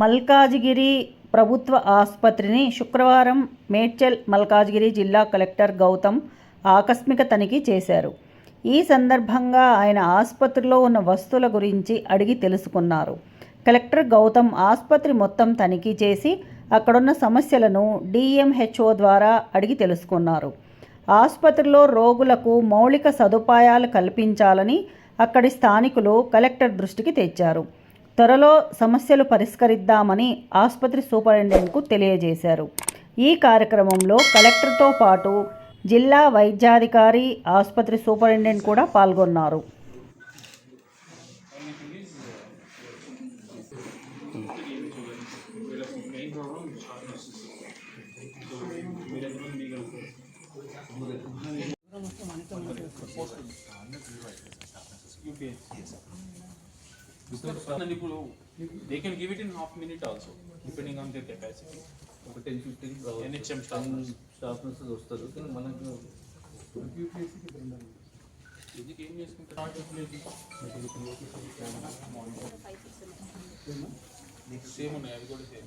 మల్కాజిగిరి ప్రభుత్వ ఆసుపత్రిని శుక్రవారం మేడ్చల్ మల్కాజిగిరి జిల్లా కలెక్టర్ గౌతమ్ ఆకస్మిక తనిఖీ చేశారు. ఈ సందర్భంగా ఆయన ఆసుపత్రిలో ఉన్న వస్తువుల గురించి అడిగి తెలుసుకున్నారు. కలెక్టర్ గౌతమ్ ఆసుపత్రి మొత్తం తనిఖీ చేసి అక్కడున్న సమస్యలను డిఎంహెచ్ఓ ద్వారా అడిగి తెలుసుకున్నారు. ఆసుపత్రిలో రోగులకు మౌలిక సదుపాయాలు కల్పించాలని అక్కడి స్థానికులు కలెక్టర్ దృష్టికి తెచ్చారు. త్వరలో సమస్యలు పరిష్కరిద్దామని ఆసుపత్రి సూపరింటెండెంట్కు తెలియజేశారు. ఈ కార్యక్రమంలో కలెక్టర్తో పాటు జిల్లా వైద్యాధికారి ఆసుపత్రి సూపరింటెండెంట్ కూడా పాల్గొన్నారు. And ఇప్పుడు they can give it in half minute also depending on their capacity ఒక ten fifteen NHM staff nurse. Staff nurses వస్తారు కానీ మనకు ఇది ఏం చేసుకుంటారు సేమ్ ఉన్నాయి అవి కూడా same